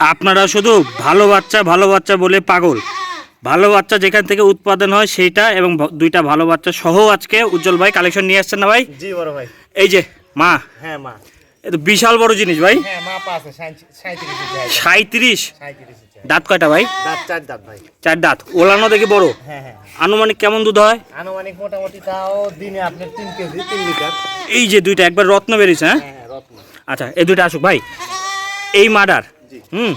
আপনারা শুধু ভালো বাচ্চা ভালো বাচ্চা বলে পাগল। ভালো বাচ্চা যেখান থেকে উৎপাদন হয় সেইটা এবং দুইটা ভালো বাচ্চা সহ আজকে উজ্জ্বল ভাই কালেকশন নিয়ে আসছেন না ভাই? জি বড় ভাই। এই যে মা। হ্যাঁ মা। এটা বিশাল বড় জিনিস ভাই। হ্যাঁ মা পা আছে সাঁত্রিশ ইঞ্চি সাঁত্রিশ সাঁত্রিশ ইঞ্চি দাঁত কয়টা ভাই? দাঁত চার দাঁত ভাই। চার দাঁত। ওলানো দেখি বড়। হ্যাঁ হ্যাঁ আনুমানিক কেমন দুধ হয়? আনুমানিক মোটামুটি তাও দিনে আপনার তিন কেজি তিন লিটার। এই যে দুইটা একবার রত্ন বেরিয়েছে হ্যাঁ? হ্যাঁ হ্যাঁ রত্ন। আচ্ছা এই দুইটা আসুক ভাই। এই মার্ডার। হুম।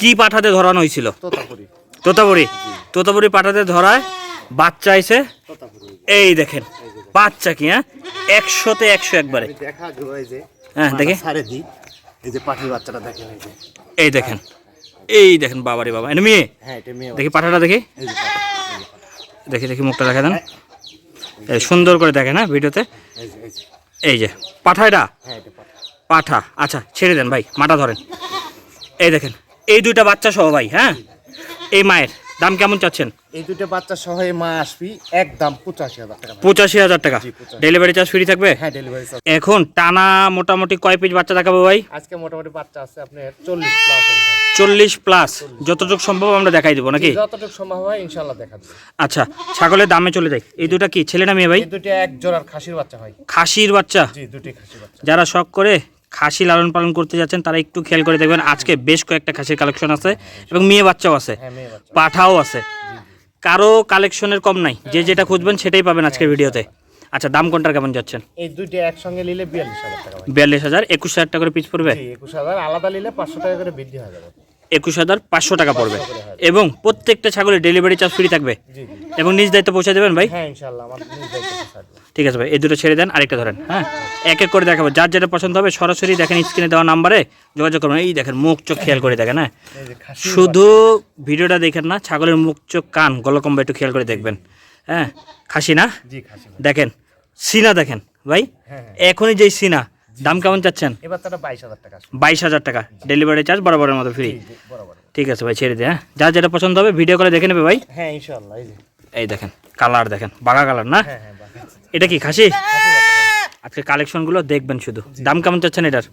কি পাঠাতে ধরানো হয়েছিল? তোতাপুরি। তোতাপুরি। পাঠাতে ধরায় বাচ্চা তোতাপুরি। এই দেখেন বাচ্চা কি হ্যাঁ? একশোতে একশো একবারে। হ্যাঁ, দেখি। এই যে পাখির বাচ্চাটা দেখেন এই দেখেন এই দেখেন বাবারে বাবা। এনে মেয়ে? হ্যাঁ এটা মেয়ে দেখি পাঠাটা দেখি। পাঠা, পাঠা। দেখি দেখি মুখটা দেখা দেন। এই সুন্দর করে দেখেন হ্যাঁ ভিডিওতে। এই যে হ্যাঁ এটা পাঠা। পাঠা আচ্ছা ছেড়ে দেন ভাই মাটা ধরেন। এই দেখেন এই দুইটা বাচ্চা সহ ভাই হ্যাঁ? এই মায়ের দাম কেমন চাচ্ছেন? এই দুটো বাচ্চা সহ এই মা আসবি একদম পঁচাশি হাজার টাকা। পঁচাশি হাজার টাকা। ডেলিভারি চার্জ ফ্রি থাকবে? হ্যাঁ ডেলিভারি চার্জ এখন টানা মোটামুটি কয় পিস বাচ্চা দেখাবো ভাই? আজকে মোটামুটি বাচ্চা আছে আপনার চল্লিশ প্লাস চল্লিশ প্লাস যতটুকু সম্ভব আমরা দেখাই দেবো নাকি? যতটুকু সম্ভব হয় ইনশাল্লাহ দেখা আচ্ছা ছাগলের দামে চলে যাই। এই দুটা কি ছেলে না মেয়ে ভাই? দুটো এক জোড়ার খাসির বাচ্চা হয়। খাসির বাচ্চা? জি দুটি খাসির বাচ্চা। যারা শখ করে খাসি লালন পালন করতে যাচ্ছেন তারা একটু খেয়াল করে দেখবেন আজকে বেশ কয়েকটা খাসির কালেকশন আছে এবং মেয়ে বাচ্চাও আছে হ্যাঁ পাঠাও আছে। কারও কালেকশনের কম নাই যে যেটা খুঁজবেন সেটাই পাবেন আজকের ভিডিওতে। আচ্ছা দাম কোনটার কেমন যাচ্ছেন? এই দুইটা একসঙ্গে নিলে বিয়াল্লিশ হাজার টাকা বিয়াল্লিশ হাজার একুশ হাজার টাকা করে পিস পড়বে? একুশ হাজার আলাদা নিলে পাঁচশো টাকা করে বৃদ্ধি হয়ে যাবে। একুশ হাজার পাঁচশো টাকা পড়বে। এবং প্রত্যেকটা ছাগলের ডেলিভারি চার্জ ফ্রি থাকবে। এবং নিজ দায়িত্ব পৌঁছে দেবেন ভাই? হ্যাঁ। ঠিক আছে ভাই এই দুটো ছেড়ে দেন আরেকটা ধরেন হ্যাঁ? এক এক করে দেখাবো যার যেটা পছন্দ হবে সরাসরি দেখেন স্ক্রিনে দেওয়া নাম্বারে যোগাযোগ করবেন। এই দেখেন মুখ চোখ খেয়াল করে দেখেন হ্যাঁ? শুধু ভিডিওটা দেখেন না ছাগলের মুখ চোখ কান গলকম্বা একটু খেয়াল করে দেখবেন হ্যাঁ? খাসি না। দেখেন সিনা দেখেন ভাই? হ্যাঁ হ্যাঁ। এখনই যেই সিনা দাম কেমন চাচ্ছেন? এই বাচ্চাটা বাইশ হাজার টাকা বাইশ হাজার টাকা। ডেলিভারি চার্জ বরাবরের মতো ফ্রি ঠিক আছে ভাই ছেড়ে দে হ্যাঁ। যার যেটা পছন্দ হবে ভিডিও করে দেখে নেবে ভাই। হ্যাঁ ইনশাল্লাহ এই দেখেন কালার দেখেন বাঘা কালার না? হ্যাঁ হ্যাঁ। এটা কি খাসি। আজকে কালেকশনগুলো দেখবেন শুধু। দাম কেমন চাচ্ছেন এটার?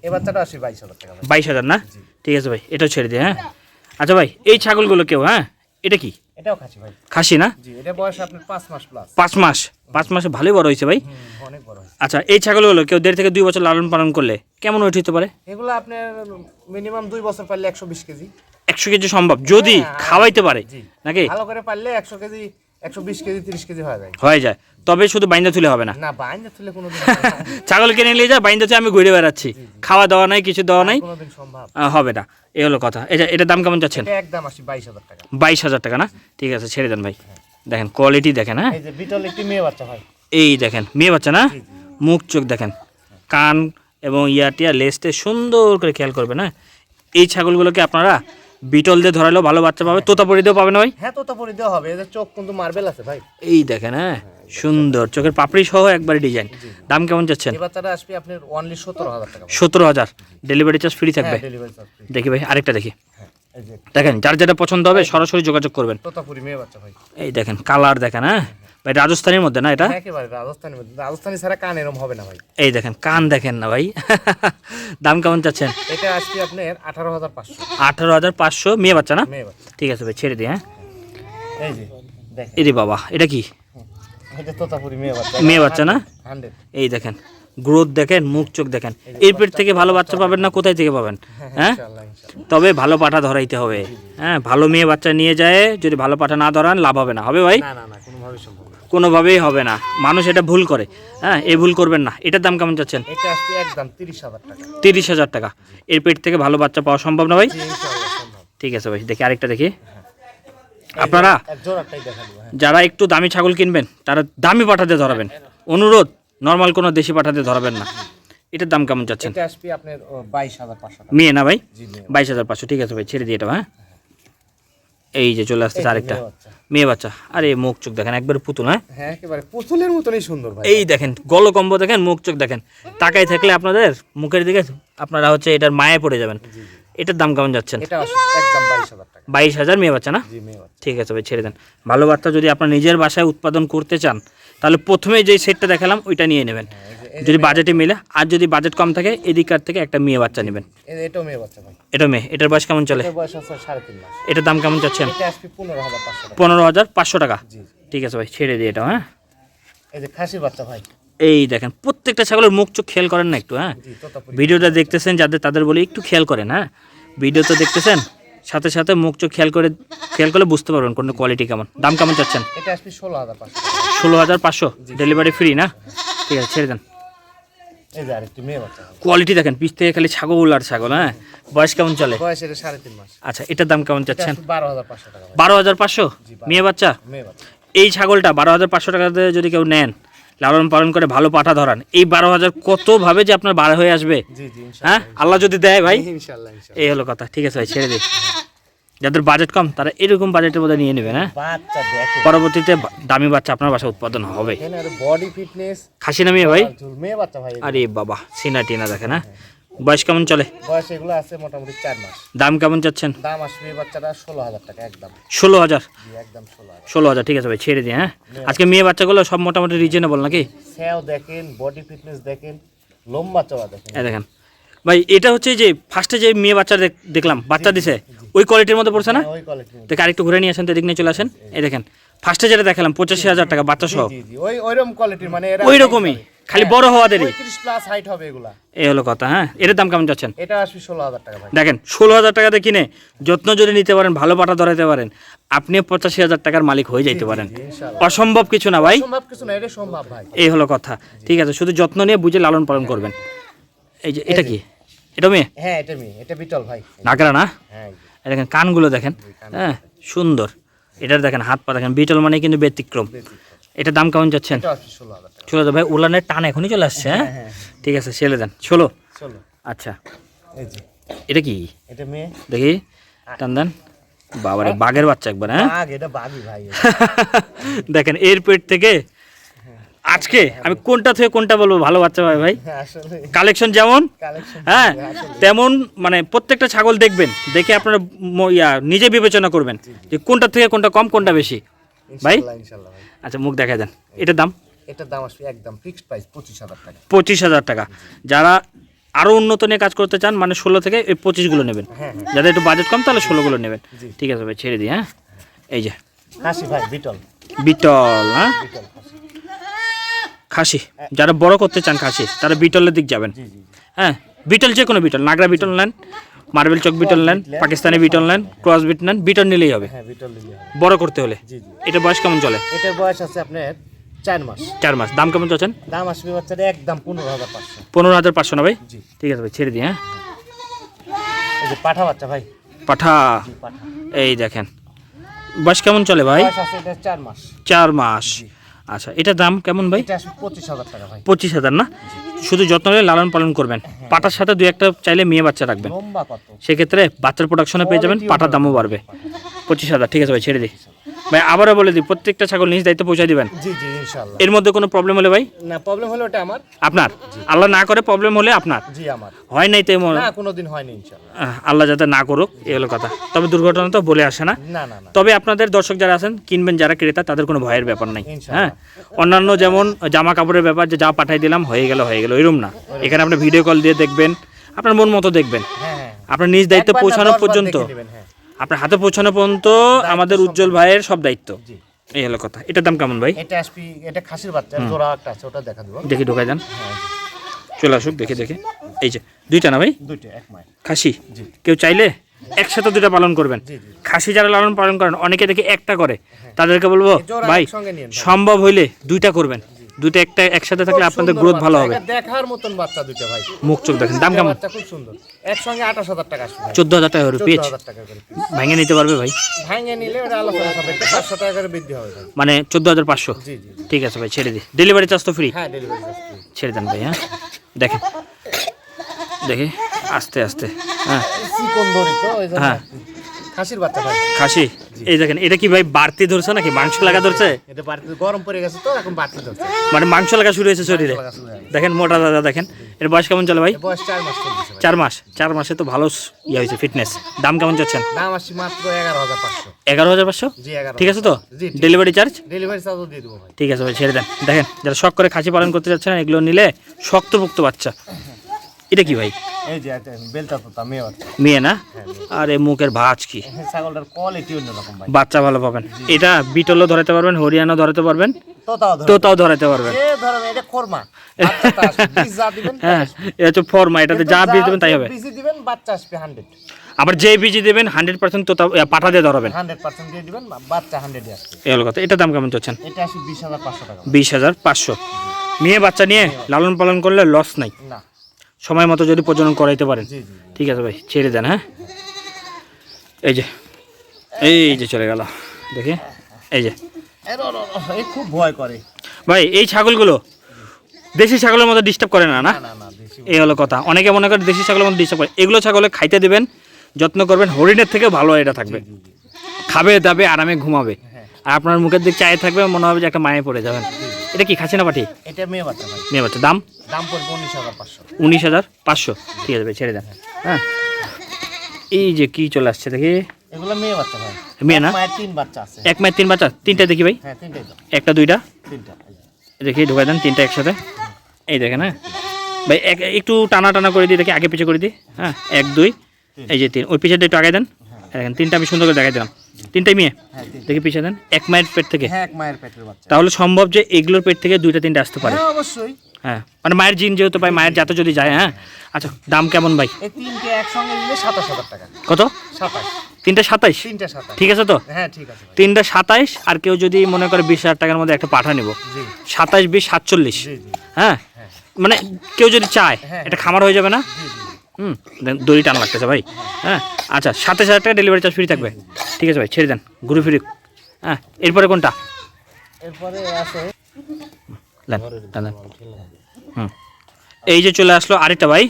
আসবে বাইশ হাজার টাকা। বাইশ হাজার না? ঠিক আছে ভাই এটাও ছেড়ে দিয়ে হ্যাঁ। আচ্ছা ভাই এই ছাগলগুলো কেউ হ্যাঁ? এটা কি? এটাও খাসি ভাই। খাসি না? জি এটা বয়স আপনার 5 মাস প্লাস 5 মাস? 5 মাসে ভালোই বড় হয়েছে ভাই? অনেক বড় হয়েছে। আচ্ছা এই ছাগলগুলো কেউ দেড় থেকে 2 বছর লালন পালন করলে কেমন ওয়েট হতে পারে? এগুলো আপনার মিনিমাম 2 বছর পারলে একশো বিশ কেজি। একশো কেজি সম্ভব যদি হ্যাঁ, খাওয়াইতে পারে। নাকি? ভালো করে পারলে একশো কেজি একশো বিশ কেজি তিরিশ কেজি হয়ে যায়। হয়ে যায়। তবে শুধু বাইন্দা তুলে হবে না। না বাইরে তুলে কোনোদিন ছাগল কিনে নিয়ে যা বাইন্দা আমি ঘুরে বেড়াচ্ছি। খাওয়া দাওয়া নাই কিছু দেওয়া নাই। কোনোদিন সম্ভব হবে না। এই হলো কথা। এটা এটার দাম কেমন যাচ্ছেন? এটা একদম আসি বাইশ হাজার টাকা। বাইশ হাজার টাকা না? ঠিক আছে ছেড়ে দেন ভাই। দেখেন কোয়ালিটি দেখেন হ্যাঁ? এই যে বিটল একটি মেয়ে বাচ্চা ভাই এই দেখেন মেয়ে বাচ্চা না। মুখ চোখ দেখেন। কান এবং ইয়াটিয়া লেস্টে সুন্দর করে খেয়াল করবেন হ্যাঁ? এই ছাগলগুলোকে আপনারা বিটল দিয়ে ধরালেও ভালো বাচ্চা পাবে। তোতাপুরি দিয়েও পাবেন ভাই? হ্যাঁ তো তো পরে দেওয়া হবে। এদের চোখ কিন্তু মার্বেল আছে ভাই। এই দেখেন হ্যাঁ? সুন্দর। চোখের পাপড়ি সহ একবারে ডিজাইন দাম কেমন যাচ্ছেন এই বাচ্চাটা আসবে আপনার অনলি সতেরো হাজার টাকা। সতেরো হাজার। ডেলিভারি চার্জ ফ্রি থাকবে। হ্যাঁ ডেলিভারি চার্জ ফ্রি দেখি ভাই আরেকটা দেখি। হ্যাঁ এই যে। দেখেন যার যেটা পছন্দ হবে সরাসরি যোগাযোগ করবেন। তোতাপুরি মেয়ে বাচ্চা ভাই। এই দেখেন কালার দেখেন হ্যাঁ। ভাই রাজস্থানের মধ্যে না এটা? হ্যাঁ, রাজস্থানি রাজস্থানি ছাড়া কান এরম হবে না ভাই। এই দেখেন কান দেখেন না ভাই। দাম কেমন চাচ্ছেন? এটা আসবে আপনার আঠারো হাজার পাঁচশো। আঠারো হাজার পাঁচশো মেয়ে বাচ্চা না? মেয়ে বাচ্চা। ঠিক আছে ভাই ছেড়ে দিই হ্যাঁ। এই যে এরে বাবা এটা কি? মেয়ে বাচ্চা। না? এই দেখেন গ্রোথ দেখেন মুখ চোখ দেখেন। এর পেট থেকে ভালো বাচ্চা পাবেন না কোথায় থেকে পাবেন? হ্যাঁ ইনশাল্লাহ তবে ভালো পাঠা ধরাইতে হবে। হ্যাঁ ভালো মেয়ে বাচ্চা নিয়ে যায় যদি ভালো পাঠা না ধরান লাভ হবে না। হবে ভাই? কোনোভাবেই হবে না। মানুষ এটা ভুল করে। হ্যাঁ এই ভুল করবেন না। এটার দাম কেমন চাচ্ছেন তিরিশ হাজার টাকা। এর পেট থেকে ভালো বাচ্চা পাওয়া সম্ভব না ভাই? ঠিক আছে ভাই দেখি আরেকটা দেখি। আপনারা দেখা দেবো হ্যাঁ। যারা একটু দামি ছাগল কিনবেন তারা দামি পাঠাতে ধরাবেন। অনুরোধ নর্মাল কোনো দেশি পাঠাতে ধরাবেন না। এটার দাম কেমন চাচ্ছেন আপনার মেয়ে না ভাই? বাইশ হাজার পাঁচশো। ঠিক আছে ভাই ছেড়ে দিয়ে এটা হ্যাঁ? এই যে চলে আসতেছে আরেকটা। মেয়ে বাচ্চা। আরে মুখ চোখ দেখেন একবার পুতুল হ্যাঁ? হ্যাঁ একেবারে পুতুলের মতনই সুন্দর ভাই। এই দেখেন গলকম্ব দেখেন মুখ চোখ দেখেন। তাকাই থাকলে আপনাদের মুখের দিকে আপনারা হচ্ছে এটার মায়ে পড়ে যাবেন। এটার দাম কেমন যাচ্ছেন? এটা একদম বাইশ হাজার মেয়ে বাচ্চা না? জি মেয়ে বাচ্চা। ঠিক আছে ভাই ছেড়ে দেন। ভালো বাচ্চা যদি আপনার নিজের বাসায় উৎপাদন করতে চান তাহলে প্রথমে যেই সেটটা দেখালাম ওইটা নিয়ে নেবেন। হ্যাঁ, যদি বাজেটে মিলে আর যদি বাজেট কম থাকে এদিকার থেকে একটা মেয়ে বাচ্চা নেবেন। এটাও মেয়ে বাচ্চা ভাই। এটা মেয়ে এটার বয়স কেমন চলে? এটার দাম কেমন চাচ্ছেন পনেরো হাজার পাঁচশো টাকা। ঠিক আছে ভাই ছেড়ে দিই এটা হ্যাঁ? এই যে খাসির বাচ্চা ভাই। এই দেখেন প্রত্যেকটা ছাগলের মুখ চোখ খেয়াল করেন না একটু হ্যাঁ? ভিডিওটা দেখতেছেন যাদের তাদের বলি একটু খেয়াল করেন হ্যাঁ? ভিডিও তো দেখতেছেন সাথে সাথে মুখ চোখ খেয়াল করে খেয়াল করলে বুঝতে পারবেন কোনটা কোয়ালিটি কেমন। দাম কেমন চাচ্ছেন? এটা আসবে ষোলো হাজার পাঁচশো ষোলো হাজার পাঁচশো ডেলিভারি ফ্রি না? ঠিক আছে ছেড়ে দেন। এই যে আরেকটি মেয়ে বাচ্চা। কোয়ালিটি দেখেন পিস থেকে খালি ছাগল আর ছাগল হ্যাঁ? বয়স কেমন চলে? বয়স এটা সাড়ে তিন মাস। আচ্ছা এটার দাম কেমন চাচ্ছেন? বারো হাজার পাঁচশো টাকা বারো হাজার পাঁচশো? মেয়ে বাচ্চা? মেয়ে বাচ্চা। এই ছাগলটা বারো হাজার পাঁচশো টাকাতে যদি কেউ নেন লালন পালন করে ভালো পাঠা ধরান এই বারো হাজার কতভাবে যে আপনার বার হয়ে আসবে? হ্যাঁ? আল্লাহ যদি দেয় ভাই এই হলো কথা ঠিক আছে ভাই ছেড়ে দিই। যাদের বাজেট কম তারা এরকম বাজেটের মধ্যে নিয়ে নেবেন হ্যাঁ বাচ্চা দেখো। পরবর্তীতে দামি বাচ্চা আপনার বাসায় উৎপাদন হবে। বডি ফিটনেস খাসি নামিয়ে ভাই? মেয়ে বাচ্চা ভাই আরে বাবা সিনা টিনা দেখেন হ্যাঁ বয়স কেমন চলে? বয়স এগুলো আছে মোটামুটি চার মাস। দাম কেমন চাচ্ছেন? দাম আসবে বাচ্চাটা ষোলো হাজার টাকা একদম। ষোলো হাজার? একদম ষোলো হাজার। ঠিক আছে ভাই ছেড়ে দিই হ্যাঁ? আজকে মেয়ে বাচ্চাগুলো সব মোটামুটি রিজনেবল নাকি? স্যাও দেখেন বডি ফিটনেস দেখেন লম্বা দেখেন। দেখেন ভাই এটা হচ্ছে যে ফার্স্টে যে মেয়ে বাচ্চা দেখলাম বাচ্চা দিছে ওই কোয়ালিটির মধ্যে পড়ছে না? হ্যাঁ, দেখে আরেকটু ঘুরে নিয়ে আসেন তো এদিক নিয়ে চলে আসেন। এই দেখেন ফার্স্টে যেটা দেখালাম পঁচাশি হাজার টাকা বাচ্চা সহ। ওইরকম কোয়ালিটির মানে ওই রকমই খালি বড় হওয়া দেরি। পঁয়ত্রিশ প্লাস হাইট হবে এগুলা। এই হলো কথা হ্যাঁ? এটার দাম কেমন যাচ্ছেন? এটা আসবে ষোলো হাজার টাকা ভাই। দেখেন ষোলো হাজার টাকাতে কিনে যত্ন যদি নিতে পারেন ভালো পাটা ধরাইতে পারেন আপনিও পঁচাশি হাজার টাকার মালিক হয়ে যাইতে পারেন। অসম্ভব কিছু না ভাই। সম্ভব কিছু না এটা সম্ভব ভাই। এই হলো কথা ঠিক আছে শুধু যত্ন নিয়ে বুঝে লালন পালন করবেন। এই যে এটা কি? এটা মেয়ে? হ্যাঁ এটা মেয়ে এটা বিটল ভাই। নাগরা না? হ্যাঁ দেখেন কানগুলো দেখেন। হ্যাঁ সুন্দর। এটার দেখেন হাত পা দেখেন বিটল মানে কিন্তু ব্যতিক্রম। এটার দাম কেমন যাচ্ছেন? ষোলো হাজার ভাই উলানের টান এখনই চলে আসছে হ্যাঁ? হ্যাঁ ঠিক আছে ছেলে দেন। ষোলো? আচ্ছা। এটা কি? এটা মেয়ে। দেখি। টান দেন। বাবারে বাঘের বাচ্চা একবার হ্যাঁ? এটা। দেখেন এর পেট থেকে আজকে আমি কোনটা থেকে কোনটা বলব? ভালো বাচ্চা ভাই ভাই। হ্যাঁ, কালেকশন যেমন হ্যাঁ তেমন মানে প্রত্যেকটা ছাগল দেখবেন দেখে আপনারা ইয়া নিজে বিবেচনা করবেন যে কোনটা থেকে কোনটা কম কোনটা বেশি। ভাই? আচ্ছা মুখ দেখা দেন। এটার দাম? এটার দাম আসবে একদম ফিক্সড প্রাইস পঁচিশ হাজার টাকা। পঁচিশ হাজার টাকা। যারা আরও উন্নত নিয়ে কাজ করতে চান মানে ষোলো থেকে এই পঁচিশগুলো নেবেন। হ্যাঁ হ্যাঁ। যাদের একটু বাজেট কম তাহলে ষোলোগুলো নেবেন। ঠিক আছে ভাই ছেড়ে দিই হ্যাঁ? এই যে। হাসি ভাই বিটল। বিটল হ্যাঁ? খাসি। যারা বড় করতে চান খাসি তারা বিটলের দিক যাবেন। হ্যাঁ বিটল যে কোনো বিটল নাগরা বিটল নেন মার্বেল চক বিটল নেন পাকিস্তানি বিটল নেন ক্রস বিট নেন বিটল নিলেই হবে। হ্যাঁ বিটল বড় করতে হলে। এটা বয়স কেমন চলে? এটার বয়স আছে আপনার চার মাস। চার মাস। দাম কেমন চাচ্ছেন? দাম আসবে বাচ্চাটা একদম পনেরো হাজার পাঁচশো। পনেরো হাজার পাঁচশো না ভাই? ঠিক আছে ভাই ছেড়ে দিই হ্যাঁ। পাঠা বাচ্চা ভাই। পাঠা? এই দেখেন। বয়স কেমন চলে ভাই? এটা চার মাস। চার মাস। আচ্ছা এটা দাম কেমন ভাই? পঁচিশ হাজার টাকা ভাই। পঁচিশ হাজার না? শুধু যত্ন নিয়ে লালন পালন করবেন। পাটার সাথে দু একটা চাইলে মেয়ে বাচ্চা রাখবেন। সেক্ষেত্রে বাচ্চার প্রোডাকশনে পেয়ে যাবেন পাটার দামও বাড়বে। পঁচিশ হাজার ঠিক আছে ভাই ছেড়ে দিই ভাই আবারও বলে দিই প্রত্যেকটা ছাগল নিজ দায়িত্ব পৌঁছে দিবেন। জি জি ইনশাল্লাহ এর মধ্যে কোনো প্রবলেম হলে ভাই? না প্রবলেম হলো ওটা আমার। আপনার? আল্লাহ না করে প্রবলেম হলে আপনার? জি আমার। হয় নাই তো এমন না কোনোদিন হয়নি ইনশাল্লাহ আহ, আল্লাহ যাতে না করুক এই হলো কথা। তবে দুর্ঘটনা তো বলে আসে না। না না তবে আপনাদের দর্শক যারা আছেন কিনবেন যারা ক্রেতা তাদের কোনো ভয়ের ব্যাপার নাই। হ্যাঁ? অন্যান্য যেমন জামা কাপড়ের ব্যাপার যে যা পাঠাই দিলাম হয়ে গেল হয়ে গেল এরম না। এখানে আপনি ভিডিও কল দিয়ে দেখবেন আপনার মন মতো দেখবেন। হ্যাঁ হ্যাঁ। আপনার নিজ দায়িত্ব পৌঁছানো পর্যন্ত। আপনার হাতে পৌঁছানো পর্যন্ত আমাদের উজ্জ্বল ভাইয়ের সব দায়িত্ব। এই হলো কথা। এটার দাম কেমন ভাই? এটা আসবি এটা খাসির বাচ্চা জোড়া একটা আছে ওটা দেখা দেবো। দেখি ঢোকাই দেন হ্যাঁ চলে আসুক দেখে দেখে। এই যে দুইটা না ভাই? দুইটা এক মাইল খাসি? জি। কেউ চাইলে একসাথে দুইটা পালন করবেন। খাসি যারা লালন পালন করেন অনেকে দেখি একটা করে। তাদেরকে বলব ভাই। সম্ভব হইলে দুইটা করবেন। দুইটা একটা একসাথে থাকলে আপনাদের গ্রোথ ভালো হবে। দেখার মতন বাচ্চা দুইটা ভাই। মুখ চোখ দেখেন দাম কেমন? খুব সুন্দর। একসঙ্গে আঠাশ হাজার টাকা আসবে চোদ্দ হাজার টাকা করে piece। ভেঙে নিতে পারবে ভাই? ভাঙে নিলে ওটা আলোচনা হবে। পাঁচশো টাকা করে বৃদ্ধি হবে মানে চোদ্দ হাজার পাঁচশো। ঠিক আছে ভাই ছেড়ে দিই। ডেলিভারি চার্জ তো ফ্রি হ্যাঁ ডেলিভারি ছেড়ে দেন ভাই হ্যাঁ? দেখেন। দেখি আস্তে আস্তে। হ্যাঁ। হ্যাঁ। খাসির বাচ্চা ভাই। খাসি? এই দেখেন এটা কি ভাই বাড়তি ধরছে নাকি? মাংস লাগা ধরছে? এটা বাড়িতে গরম পড়ে গেছে তো এখন বাড়তে ধরছে। মানে মাংস লাগা শুরু হয়েছে শরীরে। দেখেন মোটা দাদা দেখেন। এর বয়স কেমন চলে ভাই? বয়স চার মাস চলতেছে ভাই। চার মাস। চার মাসে তো ভালো ইয়ে হয়েছে ফিটনেস দাম কেমন চাচ্ছেন দাম আসছি মাত্র এগারো হাজার পাঁচশো। এগারো হাজার পাঁচশো? জি এগারো ঠিক আছে তো? ডেলিভারি চার্জ ডেলিভারি চার্জও দিয়ে দেবো ভাই। ঠিক আছে ভাই ছেড়ে দেন। দেখেন যারা শখ করে খাসি পালন করতে যাচ্ছেন এগুলো নিলে শক্তপোক্ত বাচ্চা। এটা কি ভাই? এই যে বেলটা মেয়ে মেয়ে না? আর এই মুখের ভাঁজ কি? ছাগলটার কোয়ালিটি অন্যরকম ভাই। বাচ্চা ভালো পাবেন। এটা বিটলও ধরাতে পারবেন হরিয়ানা ধরাতে পারবেন। তোতাও ধরাতে পারবেন। এটা খোরমা। হ্যাঁ এটা হচ্ছে ফর্মা এটাতে যা বীজ দেবেন তাই হবে। বীজই দিবেন বাচ্চা আসবে হান্ড্রেড আবার যে বীজ দেবেন হান্ড্রেড পার্সেন্ট তোতা পাঠা দিয়ে ধরাবেন। হান্ড্রেড পার্সেন্ট দিয়ে দিবেন বাচ্চা আসবে। কথা। এটা দাম কেমন চাচ্ছেন? এটা আসবে বিশ হাজার পাঁচশো টাকা। বিশ হাজার পাঁচশো। নিয়ে বাচ্চা নিয়ে লালন পালন করলে লস নাই। না। সময় মতো যদি প্রজনন করাইতে পারেন। ঠিক আছে ভাই ছেড়ে দেন হ্যাঁ? এই যে এই যে চলে গেল দেখি এই যে। খুব ভয় করে। ভাই এই ছাগলগুলো দেশি ছাগলের মতো ডিস্টার্ব করে না না? এই হলো কথা। অনেকে মনে করে দেশি ছাগলের মতো ডিস্টার্ব করে। এগুলো ছাগলে খাইতে দেবেন যত্ন করবেন হরিণের থেকে ভালো এটা থাকবে। খাবে দাবে আরামে ঘুমাবে। আর আপনার মুখের দিক চায়ে থাকবে মনে হবে যে একটা মায়ে পড়ে যাবেন। এটা কি খাসি না পাঠি এটা মেয়ে বাচ্চা ভাই। মেয়ে বাচ্চা। দাম? দাম পড়বে উনিশ হাজার পাঁচশো। উনিশ হাজার পাঁচশো। ঠিক আছে ভাই ছেড়ে দেন। হ্যাঁ। এই যে কি চলে আসছে দেখি। এগুলো মেয়ে বাচ্চা ভাই। মেয়ে না? মায়ের তিন বাচ্চা আছে। এক মায়ের তিন বাচ্চা? তিনটা দেখি ভাই। হ্যাঁ তিনটাই একটা দুইটা? তিনটা। দেখি ঢুকাই দেন তিনটা একসাথে। এই দেখেন হ্যাঁ। ভাই এক একটু টানা টানা করে দিই দেখি আগে পিছিয়ে করে দিই। হ্যাঁ এক দুই। এই যে তিন। ওই পিছিয়ে একটু আগে দেন। দেখেন তিনটা আমি সুন্দর করে দেখাই দিলাম। তিনটাই মেয়ে? হ্যাঁ দেখি পিছিয়ে দেন। এক মায়ের পেট থেকে? হ্যাঁ এক মায়ের পেটের বাচ্চা। তাহলে সম্ভব যে এগুলোর পেট থেকে দুইটা তিনটা আসতে পারে? হ্যাঁ অবশ্যই। হ্যাঁ মানে মায়ের জিন যেহেতু ভাই মায়ের জাতে যদি যায় হ্যাঁ? আচ্ছা দাম কেমন ভাই? এই তিনটে একসঙ্গে নিলে সাতাশ হাজার টাকা। কত? সাতাশ। তিনটা সাতাইশ তিনটা সাতাশ। ঠিক আছে তো? হ্যাঁ ঠিক আছে তিনটা সাতাইশ আর কেউ যদি মনে করে বিশ হাজার টাকার মধ্যে একটা পাঠা নেব। জি। সাতাইশ বিশ সাতচল্লিশ। জি জি। হ্যাঁ? মানে কেউ যদি চায় হ্যাঁ। এটা খামার হয়ে যাবে না? হুম দড়ি টান লাগতেছে ভাই। হ্যাঁ আচ্ছা সাতাশ হাজার টাকা ডেলিভারি চার্জ ফ্রি থাকবে। ঠিক আছে ভাই ছেড়ে দেন ঘুরে ফিরে হ্যাঁ এরপরে কোনটা? এরপরে আছে। হুম এই যে চলে আসলো আরেকটা ভাই।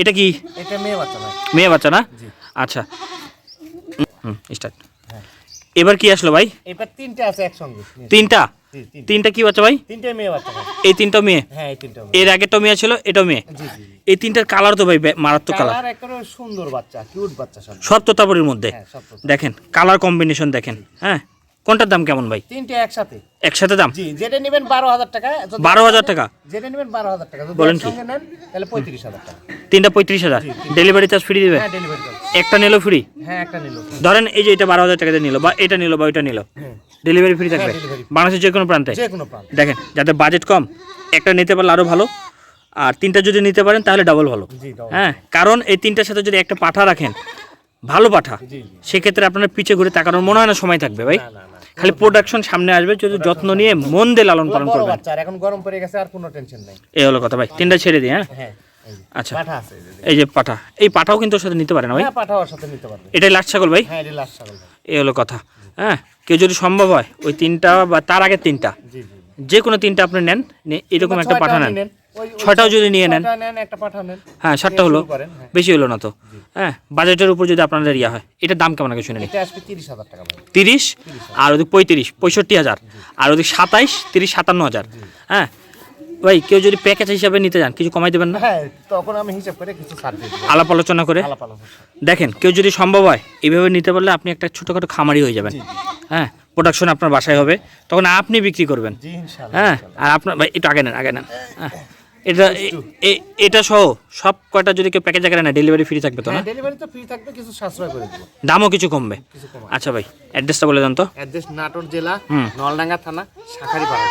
এটা কি? এটা মেয়ে বাচ্চা ভাই। মেয়ে বাচ্চা না? আচ্ছা। হুম স্টার্ট এবার কি আসলো ভাই? এবার তিনটে আছে একসঙ্গে। তিনটা? তিনটে। কি বাচ্চা ভাই? তিনটা মেয়ে বাচ্চা এই তিনটা মেয়ে? হ্যাঁ এই তিনটা এর আগে তো মেয়ে ছিল এটা মেয়ে? জি জি জি। এই তিনটার কালার তো ভাই মারাত্মক কালার। কালার একেবারে সুন্দর বাচ্চা কিউট বাচ্চা সব। সব তোতাপুরির মধ্যে। হ্যাঁ দেখেন কালার কম্বিনেশন দেখেন হ্যাঁ? কোনটার দাম কেমন ভাই? তিনটে একসাথে। একসাথে দাম? জি যেটা নেবেন বারো হাজার টাকা বারো হাজার টাকা? যেটা নেবেন বারো হাজার টাকা। বলেন কি? নেন তাহলে পঁয়ত্রিশ হাজার টাকা। তিনটা পঁয়ত্রিশ হাজার? ডেলিভারি চার্জ ফ্রি দিবে? হ্যাঁ একটা নিলো ফ্রি হ্যাঁ একটা নিল ধরেন এই যে এটা বারো হাজার টাকা দিয়ে নিল বা এটা নিলো বা ওইটা নিলো। ডেলিভারি ফ্রি থাকবে? হ্যাঁ, free। বাংলাদেশের যে কোনো প্রান্তে? যে কোনো প্রান্ত। দেখেন যাদের বাজেট কম একটা নিতে পারলে আরও ভালো। আর তিনটা যদি নিতে পারেন তাহলে ডাবল ভালো। হ্যাঁ কারণ এই তিনটার সাথে যদি একটা পাঠা রাখেন ভালো পাঠা সেক্ষেত্রে আপনার পিছে ঘুরে তাকানোর মনে হয় না সময় থাকবে ভাই। খালি প্রোডাকশন সামনে আসবে যদি যত্ন নিয়ে মন দিয়ে লালন পালন আর এখন গরম পড়ে গেছে আর কোনো টেনশন নাই। এই হলো কথা ভাই তিনটা ছেড়ে দিই হ্যাঁ? হ্যাঁ আচ্ছা। এই যে। পাঠা এই পাঠাও কিন্তু ওর সাথে নিতে পারে না ভাই? হ্যাঁ পাঠা ওর সাথে নিতে পারবে। এটাই লাস্ট ছাগল ভাই? হ্যাঁ লাস্ট ছাগল এই হলো কথা হ্যাঁ? কেউ যদি সম্ভব হয় ওই তিনটা বা তার আগে তিনটা যে কোনো তিনটা আপনি নেন এরকম একটা পাঠা নেন। ছয়টাও যদি নিয়ে নেন। হ্যাঁ সাতটা হলো। হ্যাঁ। বেশি হলো না তো। হ্যাঁ বাজেটের উপর যদি আপনাদের ইয়া হয় এটার দাম কেমন আগে শুনে নিই তিরিশ আর ওদিক পঁয়ত্রিশ পঁয়ষট্টি হাজার। আর ওদিক সাতাইশ তিরিশ সাতান্ন হাজার। হ্যাঁ ভাই কেউ যদি প্যাকেজ হিসাবে নিতে যান কিছু কমাই দেবেন না? হ্যাঁ তখন আমি হিসাব করে কিছু আলাপ আলোচনা করে? দেখেন কেউ যদি সম্ভব হয় এইভাবে নিতে পারলে আপনি একটা ছোটোখাটো খামারি হয়ে যাবেন। হ্যাঁ প্রোডাকশন আপনার বাসায় হবে। তখন আপনি বিক্রি করবেন। হ্যাঁ আর আপনার ভাই একটু আগে নেন আগে নেন। হ্যাঁ। এটা এটা সহ সব কয়টা যদি কেউ প্যাকেজ আকারে না ডেলিভারি ফ্রি থাকবে তো না? হ্যাঁ ডেলিভারি তো ফ্রি থাকবে কিছু সাশ্রয় করে দেবো। দামও কিছু কমবে। আচ্ছা ভাই অ্যাড্রেসটা বলে দেন তো। অ্যাড্রেস নাটোর জেলা নলডাঙ্গা থানা শাখারি পাড়া